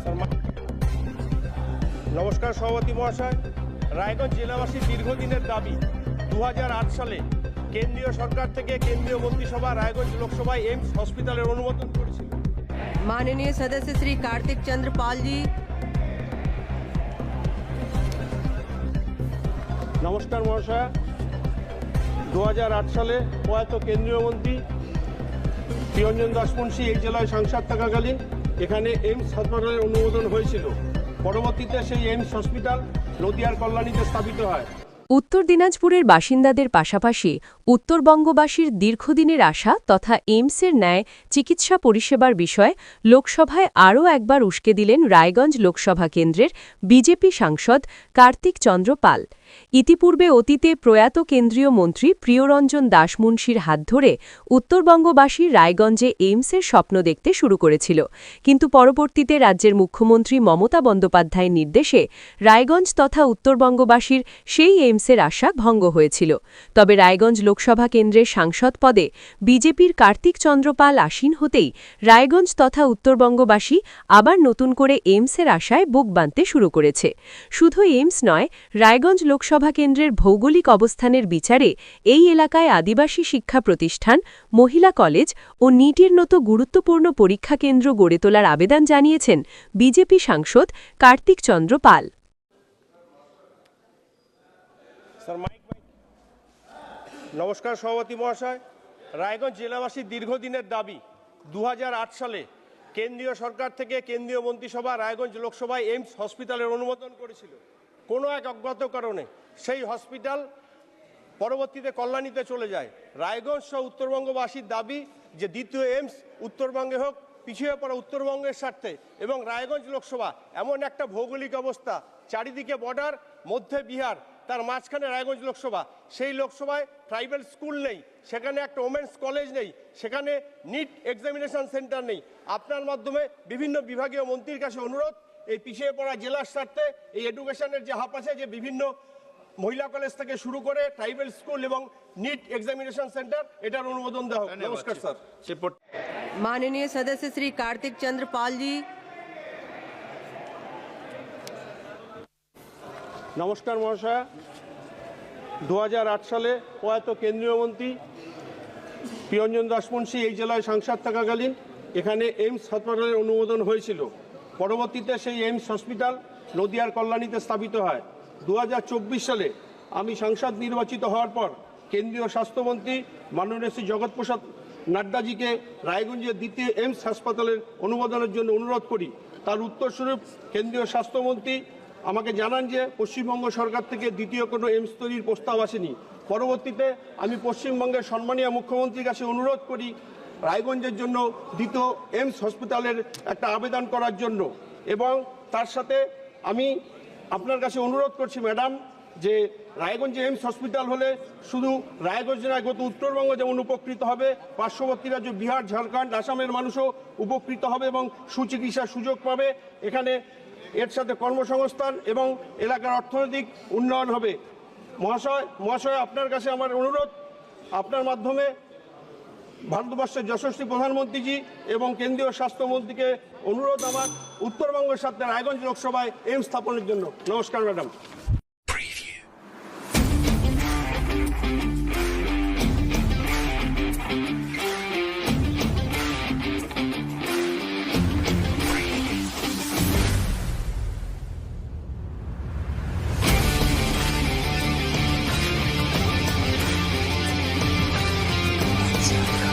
Sir, মা- নমস্কার সভাপতি মহাশয় রায়গঞ্জ জেলাবাসীর দীর্ঘদিনের দাবি দু সালে কেন্দ্রীয় সরকার থেকে কেন্দ্রীয় মন্ত্রিসভা রায়গঞ্জ লোকসভায় এইমস হসপিটালের অনুমোদন করেছিল माननीय सदस्य श्री कार्तिक चंद्र पाल जी নমস্কার মহাশয় দু সালে প্রয়াত কেন্দ্রীয় মন্ত্রী প্রিয়ঞ্জন দাসমুন্সী এই জেলায় সাংসদ থাকাকালীন এখানে এইমস হাসপাতালের অনুমোদন হয়েছিল। পরবর্তীতে সেই এইমস হসপিটাল নদিয়ার কল্যাণীতে স্থাপিত হয়। উত্তর দিনাজপুরের বাসিন্দাদের পাশাপাশি উত্তরবঙ্গবাসীর দীর্ঘদিনের আশা তথা এইমসের ন্যায় চিকিৎসা পরিষেবার বিষয়ে লোকসভায় আরও একবার উস্কে দিলেন রায়গঞ্জ লোকসভা কেন্দ্রের বিজেপি সাংসদ কার্তিক চন্দ্র পাল। ইতিপূর্বে অতীতে প্রয়াত কেন্দ্রীয় মন্ত্রী প্রিয়রঞ্জন দাসমুন্সির হাত ধরে উত্তরবঙ্গবাসী রায়গঞ্জে এইমসের স্বপ্ন দেখতে শুরু করেছিল। কিন্তু পরবর্তীতে রাজ্যের মুখ্যমন্ত্রী মমতা বন্দ্যোপাধ্যায়ের নির্দেশে রায়গঞ্জ তথা উত্তরবঙ্গবাসীর সেই এইমসের আশা ভঙ্গ হয়েছিল। তবে রায়গঞ্জ লোকসভা কেন্দ্রের সাংসদ পদে বিজেপির কার্তিক চন্দ্রপাল আসীন হতেই রায়গঞ্জ তথা উত্তরবঙ্গবাসী আবার নতুন করে এইমসের আশায় বুক বাঁধতে শুরু করেছে। শুধু এইমস নয়, রায়গঞ্জ লোকসভা কেন্দ্রের ভৌগোলিক অবস্থানের বিচারে এই এলাকায় আদিবাসী শিক্ষা প্রতিষ্ঠান, মহিলা কলেজ ও নিটির মতো গুরুত্বপূর্ণ পরীক্ষা কেন্দ্র গড়ে তোলার আবেদন জানিয়েছেন বিজেপি সাংসদ কার্তিক চন্দ্র পাল। নমস্কার, সভাপতি মহাশয়। রায়গঞ্জ জেলাবাসীর দীর্ঘদিনের দাবি, দুহাজার আট সালে কেন্দ্রীয় সরকার থেকে কেন্দ্রীয় মন্ত্রিসভা রায়গঞ্জ লোকসভায় এইমস হসপিটালের অনুমোদন করেছিল। কোনো এক অজ্ঞাত কারণে সেই হসপিটাল পরবর্তীতে কল্যাণীতে চলে যায়। রায়গঞ্জ সহ উত্তরবঙ্গবাসীর দাবি যে দ্বিতীয় এমস উত্তরবঙ্গে হোক, পিছিয়ে পড়া উত্তরবঙ্গের স্বার্থে এবং রায়গঞ্জ লোকসভা এমন একটা ভৌগোলিক অবস্থা, চারিদিকে বর্ডার মধ্যে বিহার তার মাঝখানে রায়গঞ্জ লোকসভা। সেই লোকসভায় ট্রাইবাল স্কুল নেই সেখানে একটা ওমেন্স কলেজ নেই সেখানে নিট এক্সামিনেশন সেন্টার নেই। আপনার মাধ্যমে বিভিন্ন বিভাগীয় মন্ত্রীর কাছে অনুরোধ এই পিছিয়ে পড়া জেলার স্বার্থে এই এডুকেশনের যে হাফ আছে যে বিভিন্ন মহিলা কলেজ থেকে শুরু করে ট্রাইবাল স্কুল এবং নিট এক্সামিনেশন সেন্টার এটার অনুমোদন দেওয়া হোক। নমস্কার স্যার। মাননীয় সদস্য শ্রী কার্তিক চন্দ্র পালজি নমস্কার মহাশয়া। দু হাজার আট সালে প্রয়াত কেন্দ্রীয় মন্ত্রী প্রিয়ঞ্জন দাসমুন্সী এই জেলায় সাংসদ থাকাকালীন এখানে এইমস হাসপাতালের অনুমোদন হয়েছিল। পরবর্তীতে সেই এইমস হসপিটাল নদিয়ার কল্যাণীতে স্থাপিত হয়। দু হাজার চব্বিশ সালে আমি সাংসদ নির্বাচিত হওয়ার পর কেন্দ্রীয় স্বাস্থ্যমন্ত্রী মাননীয় শ্রী জগৎপ্রসাদ নাড্ডাজিকে রায়গঞ্জের দ্বিতীয় এইমস হাসপাতালের অনুমোদনের জন্য অনুরোধ করি। তার উত্তরস্বরূপ কেন্দ্রীয় স্বাস্থ্যমন্ত্রী আমাকে জানান যে পশ্চিমবঙ্গ সরকার থেকে দ্বিতীয় কোনো এইমস তৈরির প্রস্তাব আসেনি। পরবর্তীতে আমি পশ্চিমবঙ্গের সম্মানীয় মুখ্যমন্ত্রীর কাছে অনুরোধ করি রায়গঞ্জের জন্য দ্বিতীয় এইমস হসপিটালের একটা আবেদন করার জন্য। এবং তার সাথে আমি আপনার কাছে অনুরোধ করছি, ম্যাডাম, যে রায়গঞ্জে এইমস হসপিটাল হলে শুধু রায়গঞ্জ নয় গত উত্তরবঙ্গ যেমন উপকৃত হবে, পার্শ্ববর্তী রাজ্য বিহার, ঝাড়খণ্ড, আসামের মানুষও উপকৃত হবে এবং সুচিকিৎসার সুযোগ পাবে। এখানে এর সাথে কর্মসংস্থান এবং এলাকার অর্থনৈতিক উন্নয়ন হবে। মহাশয় মহাশয়, আপনার কাছে আমার অনুরোধ। আপনার মাধ্যমে ভারতবর্ষের যশস্বী প্রধানমন্ত্রীজি এবং কেন্দ্রীয় স্বাস্থ্যমন্ত্রীকে অনুরোধ আমার উত্তরবঙ্গের সাথে রায়গঞ্জ লোকসভায় এইমস স্থাপনের জন্য। নমস্কার, ম্যাডাম। Thank you.